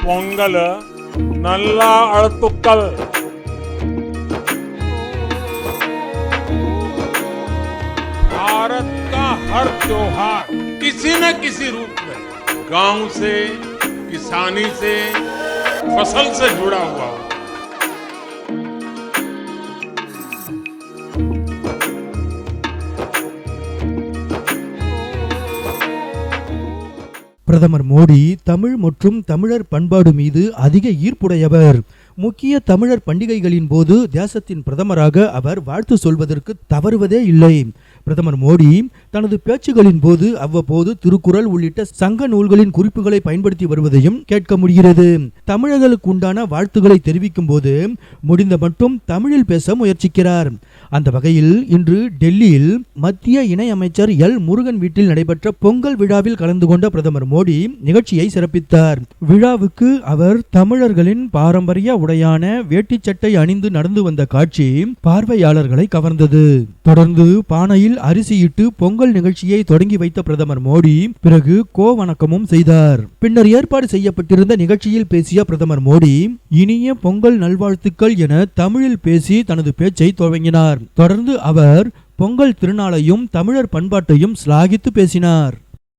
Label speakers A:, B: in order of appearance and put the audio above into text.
A: பொங்கல் நல்லா அழுத்துக்கள் भारत का हर त्योहार किसी न किसी रूप में गांव से किसानी से फसल से जुड़ा हुआ
B: பிரதமர் மோடி தமிழ் மற்றும் தமிழர் பண்பாடு மீது அதிக ஈர்ப்புடையவர். முக்கிய தமிழர் பண்டிகைகளின் போது தேசத்தின் பிரதமராக அவர் வாழ்த்து சொல்வதற்கு தவறுவதே இல்லை. பிரதமர் மோடி தனது பேச்சுகளின் போது அவ்வப்போது திருக்குறள் உள்ளிட்ட சங்க நூல்களின் குறிப்புகளை பயன்படுத்தி வருவதையும் கேட்க முடிகிறது. தமிழர்களுக்கு உண்டான வாழ்த்துக்களை தெரிவிக்கும் போது முடிந்த மட்டும் தமிழில் பேச முயற்சிக்கிறார். அந்த வகையில் இன்று டெல்லியில் மத்திய இணையமைச்சர் எல். முருகன் வீட்டில் நடைபெற்ற பொங்கல் விழாவில் கலந்து கொண்ட பிரதமர் மோடி நிகழ்ச்சியை சிறப்பித்தார். விழாவுக்கு அவர் தமிழர்களின் பாரம்பரிய உடையான வேட்டி சட்டை அணிந்து நடந்து வந்த காட்சி பார்வையாளர்களை கவர்ந்தது. தொடர்ந்து பானையில் அரிசியிட்டு பொங்கல் நிகழ்ச்சியை தொடங்கி வைத்த பிரதமர் மோடி பிறகு கோ வணக்கமும் செய்தார். பின்னர் ஏற்பாடு செய்யப்பட்டிருந்த நிகழ்ச்சியில் பேசிய பிரதமர் மோடி இனிய பொங்கல் நல்வாழ்த்துக்கள் என தமிழில் பேசி தனது பேச்சை துவங்கினார். தொடர்ந்து அவர் பொங்கல் திருநாளையும் தமிழர் பண்பாட்டையும் சிலாகித்து பேசினார்.